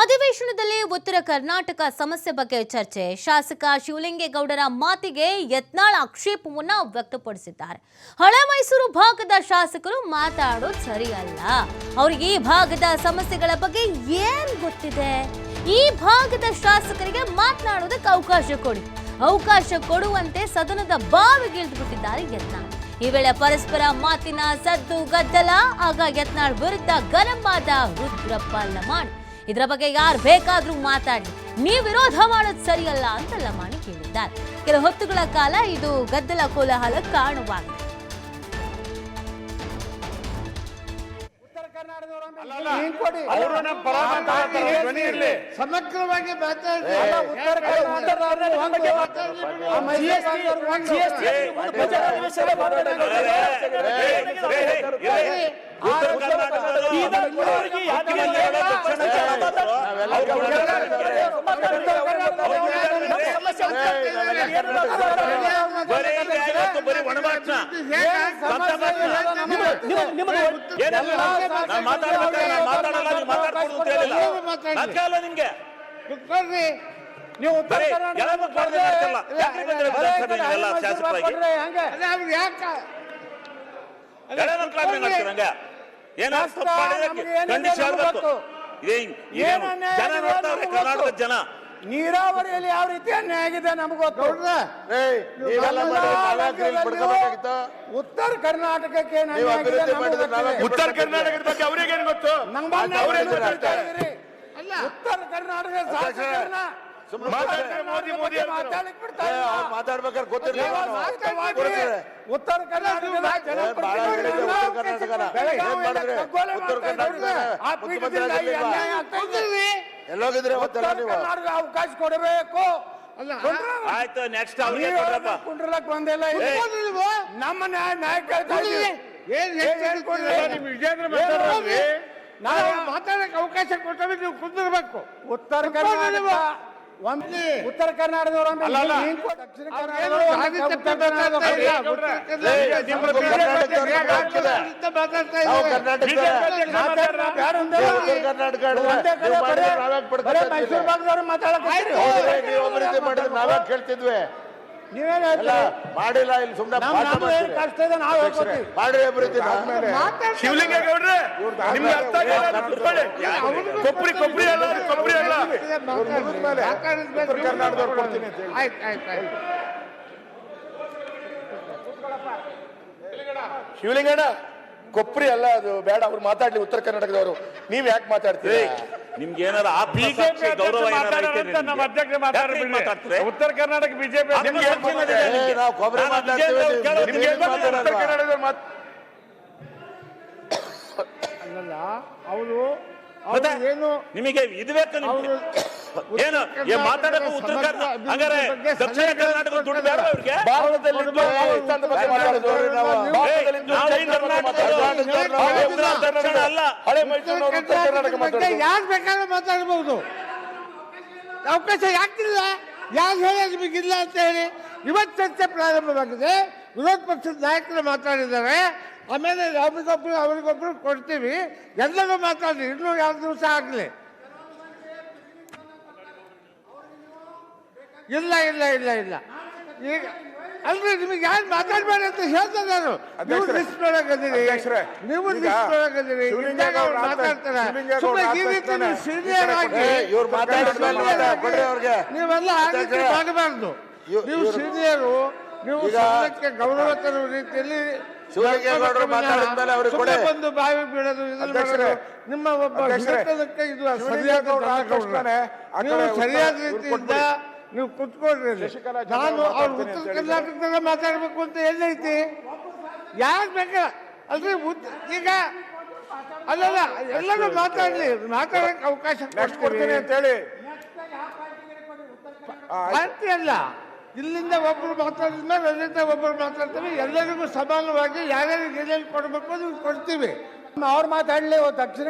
ಅಧಿವೇಶನದಲ್ಲಿ ಉತ್ತರ ಕರ್ನಾಟಕ ಸಮಸ್ಯೆ ಬಗ್ಗೆ ಚರ್ಚೆ. ಶಾಸಕ ಶಿವಲಿಂಗೇಗೌಡರ ಮಾತಿಗೆ ಯತ್ನಾಳ್ ಆಕ್ಷೇಪವನ್ನ ವ್ಯಕ್ತಪಡಿಸಿದ್ದಾರೆ. ಹಳೆ ಮೈಸೂರು ಭಾಗದ ಶಾಸಕರು ಮಾತಾಡೋದು ಸರಿಯಲ್ಲ. ಅವ್ರಿಗೆ ಈ ಭಾಗದ ಸಮಸ್ಯೆಗಳ ಬಗ್ಗೆ ಏನ್ ಗೊತ್ತಿದೆ? ಈ ಭಾಗದ ಶಾಸಕರಿಗೆ ಮಾತನಾಡೋದಕ್ಕೆ ಅವಕಾಶ ಕೊಡಿ. ಅವಕಾಶ ಕೊಡುವಂತೆ ಸದನದ ಬಾವಿಗಿಳಿದು ಬಿಟ್ಟಿದ್ದಾರೆ ಯತ್ನಾಳ್. ಈ ವೇಳೆ ಪರಸ್ಪರ ಮಾತಿನ ಸದ್ದು ಗದ್ದಲ, ಆಗ ಯತ್ನಾಳ್ ವಿರುದ್ಧ ಗರಂ ಆದ ರುದ್ರಪ್ಪ ಲಮಾಣಿ ಇದರ ಬಗ್ಗೆ ಯಾರು ಬೇಕಾದ್ರೂ ಮಾತಾಡಿ ನೀವು ವಿರೋಧ ಮಾಡೋದು ಸರಿಯಲ್ಲ ಅಂತ ಲಮಾಣಿ ಹೇಳಿದ್ದಾರೆ ಕೆಲ ಹೊತ್ತುಗಳ ಕಾಲ ಇದು ಗದ್ದಲ ಕೋಲಾಹಲ ಕಾರಣವಾಗಿದೆ ಸಮಗ್ರವಾಗಿ ಮಾತಾಡ್ತಾರೆ, ಬರೀ ಒಣಭಾಷಣ. ಏನಲ್ಲ ನಾನು ಮಾತಾಡ್ಬೇಕಾದ್ರೆ ಮಾತಾಡಲ್ಲ ನೀವು ಮಾತಾಡ್ಕೊಡು ಅಂತ ಹೇಳಿಲ್ಲ ನಾಚಿಕೆ ಅಲ್ಲ ನಿಮ್ಗೆ ನೀವು ಉತ್ತರ ಬರೀ ಎಲ್ಲ. ಯಾಕ್ರಿ ಬಂದಿರೋ ವಿಧಾನಸಭೆ ಶಾಸಕರಾಗಿ? ಎಳೆ ಏನಾದ್ರು ತಪ್ಪು ಮಾಡಿದ್ರೆ ಖಂಡಿಸಿ ಹೇಳ್ಬೇಕು ಏನ್ ಜನ ನೋಡ್ತಾವ್ರೆ? ಕರ್ನಾಟಕದ ಜನ. ನೀರಾವರಿಯಲ್ಲಿ ಯಾವ ರೀತಿ ಅನ್ಯಾಯ ಆಗಿದೆ ನಮ್ಗೆ? ಉತ್ತರ ಕರ್ನಾಟಕಕ್ಕೆ ಉತ್ತರ ಕರ್ನಾಟಕದ ಬಗ್ಗೆ ಅವ್ರಿಗೇನು ಗೊತ್ತು. ಉತ್ತರ ಕರ್ನಾಟಕ ಮಾತಾಡ್ಬೇಕಾದ್ರೆ ಗೊತ್ತಿರ್ಲಿಲ್ಲ. ಉತ್ತರ. ಎಲ್ಲೋಗಿದ್ರೆ ಅವಕಾಶ ಕೊಡಬೇಕು. ಆಯ್ತು ನೆಕ್ಸ್ಟ್ ಅವ್ರಿಗೆ ಕೊಡ್ರಪ್ಪ. ಕುಂಡ್ರಲಕ್ ಬಂದಿಲ್ಲ. ನಮ್ಮ ನಾಯಕ ಮಾತಾಡಕ್ ವಿಜೇಂದ್ರ? ಮಾತಾಡಕ್ಕೆ ಅವಕಾಶ ಕೊಟ್ಟರೆ ನೀವು ಕುಂದಿರ್ಬೇಕು. ಉತ್ತರ ಕರ್ನಾಟಕ ಉತ್ತರ ಕರ್ನಾಟಕದವರು ದಕ್ಷಿಣ ಮಾಡಿದ್ರು ಕರ್ನಾಟಕದವರು ಸಾಹಿತ್ಯ ನೀವೇನ್ ಮಾಡಿಲ್ಲ ಇಲ್ಲಿ ಸುಮ್ಮನೆ. ಕಷ್ಟ ಇದೆ ನಾವು ಹೇಳ್ಕೊತೀವಿ. ಮಾಡ್ರಿ ಅಭಿವೃದ್ಧಿ ಶಿವಲಿಂಗೇಗೌಡ್ರೆ ನಿಮ್ಗೆ ಅರ್ಥ ಆಗಿಲ್ಲ ಕೂತ್ಕೊಳ್ಳಿ ಕೊಬ್ಬರಿ ಕೊಬ್ಬರಿ ಅಲ್ಲ ಕೊಬ್ಬರಿ ಅಲ್ಲ. ಉತ್ತರ ಕರ್ನಾಟಕದವ್ರು ಕೊಡ್ತೀನಿ ಅಂತ ಹೇಳಿ. ಆಯ್ತು ಆಯ್ತು ಆಯ್ತು. ಶಿವಲಿಂಗಣ್ಣ ಕೊಪ್ರಿ ಅಲ್ಲ ಅದು ಬೇಡ. ಅವ್ರು ಮಾತಾಡ್ಲಿ ಉತ್ತರ ಕರ್ನಾಟಕದವರು. ನೀವ್ ಯಾಕೆ ಮಾತಾಡ್ತೀರಿ? ನಿಮ್ಗೆ ಏನಾರ ಬಿಜೆಪಿ ಗೌರವ ನಮ್ಮ ಅಧ್ಯಕ್ಷ ಮಾತಾಡ್ತಾರೆ ಉತ್ತರ ಕರ್ನಾಟಕ ಬಿಜೆಪಿ ಅವರು ಏನು ನಿಮಗೆ ಇದು ಬೇಕು ನಿಮ್ಗೆ? ಏನು ಮಾತಾಡಕ್ಕೆ ಮಾತಾಡಬೇಕು ಉತ್ತರ ಕರ್ನಾಟಕ ಹಂಗಾರೆ ದಕ್ಷಿಣ ಕರ್ನಾಟಕ ದುಡ್ಡು ಬೇಡ. ಅವ್ರಿಗೆ ಅಲ್ಲ. ಹಳೆ ಮೈಸೂರು ಯಾರು ಬೇಕಾದ್ರೂ ಮಾತಾಡಬಹುದು ಅವಕಾಶ ಯಾಕಿಲ್ಲ ಯಾರು ಹೇಳಿ ಇಲ್ಲ ಅಂತ ಹೇಳಿ. ಇವತ್ತು ಚರ್ಚೆ ಪ್ರಾರಂಭವಾಗಿದೆ. ವಿರೋಧ ಪಕ್ಷದ ನಾಯಕರು ಮಾತಾಡಿದ್ದಾರೆ. ಆಮೇಲೆ ಅವ್ರಿಗೊಬ್ರು ಅವ್ರಿಗೊಬ್ರು ಕೊಡ್ತೀವಿ. ಎಲ್ಲರೂ ಮಾತಾಡಿ ಇನ್ನೂ ಎರಡು ದಿವಸ ಆಗಲಿ. ಇಲ್ಲ ಇಲ್ಲ ಇಲ್ಲ ಇಲ್ಲ. ಈಗ ಅಲ್ರಿ ನಿಮಗೆ ಯಾರು ಮಾತಾಡ್ಬೇಡಿ ಅಂತ ಹೇಳ್ತಾರೆ ನಾನು ನೀವು ಲಿಸ್ಟ್ ಅಧ್ಯಕ್ಷರೇ, ನೀವು ಈಗ ಲಿಸ್ಟ್ ಒಳಗದಿರಿ ಶಿವಲಿಂಗೇಗೌಡ ಇದ್ದಾಗ ಅವ್ರು ಆತ- ಮಾತಾಡ್ತಾರೆ. ಶಿವಲಿಂಗೇಗೌಡ ಸುಮ್ಮನೆ ಈ ರೀತಿ ತಾನೆ. ನೀವು ಸೀನಿಯರ್ ಆಗಿ ಏ, ಇವ್ರು ಮಾತಾಡಿದ್ಮೇಲೆ ಸೀನಿಯರ್ ಮಾತಾಡ್- ಆಗಿ ಕೊಡ್ರಿ ಅವ್ರಿಗೆ. ನೀವೆಲ್ಲ ಆ ರೀತಿ ಅಧ್ಯಕ್ಷರೇ, ಮಾಡಬಾರ್ದು. ಇವ್- ನೀವು ಇವ್ರು- ಸೀನಿಯರು ನೀವು ಈಗ ಸಮಾಜಕ್ಕೆ ಗೌರವ ತರುವ ರೀತಿಯಲ್ಲಿ ಶಿವಲಿಂಗೇಗೌಡರು ಮಾತಾಡಿದ್ಮೇಲೆ ಅವ್ರಿಗೆ ಸುಮ್ಮನೆ ಕೊಡಿ. ಬಂದು ಬಾವಿ ಬೀಳೋದು ಇದನ್ನ ಅಧ್ಯಕ್ಷರೇ, ಮಾಡೋದು ನಿಮ್ಮ ಒಬ್ಬ ಅಧ್ಯಕ್ಷರೇ, ಹಿರಿತನಕ್ಕೆ ಇದು ಸರಿಯಾದ ಆದ ತಕ್ಷಣನೇ ಆ ಸರಿಯಾದ ಇವ್ರು ರೀತಿಯಿಂದ ನೀವು ಕುತ್ಕೊಳ್ರಿ. ನಾನು ಅವ್ರ ಉತ್ತರ. ಕರ್ನಾಟಕದಾಗ ಮಾತಾಡ್ಬೇಕು ಅಂತ ಎಲ್ಲೈತಿ. ಯಾರು ಬೇಕ? ಅಲ್ರಿ ಈಗ ಅಲ್ಲಲ್ಲ ಎಲ್ಲರೂ ಮಾತಾಡ್ಲಿ. ಮಾತಾಡಕ್ಕೆ ಅವಕಾಶ ಕೊಡ್ತೀನಿ ಕೊಡ್ತೀನಿ ಅಂತ ಹೇಳಿ. ಪಾರ್ಟಿ ಅಲ್ಲ ಇಲ್ಲಿಂದ ಒಬ್ರು ಮಾತಾಡಿದ್ಮೇಲೆ ಅಲ್ಲಿಂದ ಒಬ್ರು ಮಾತಾಡ್ತೀವಿ ಎಲ್ಲರಿಗೂ ಸಮಾನವಾಗಿ ಯಾರ್ಯಾರಿಗೆ ಏನೇನು ಕೊಡಬೇಕು ಅದು ಕೊಡ್ತೀವಿ. ಅವ್ರು ಮಾತಾಡ್ಲಿ ದಕ್ಷಿಣ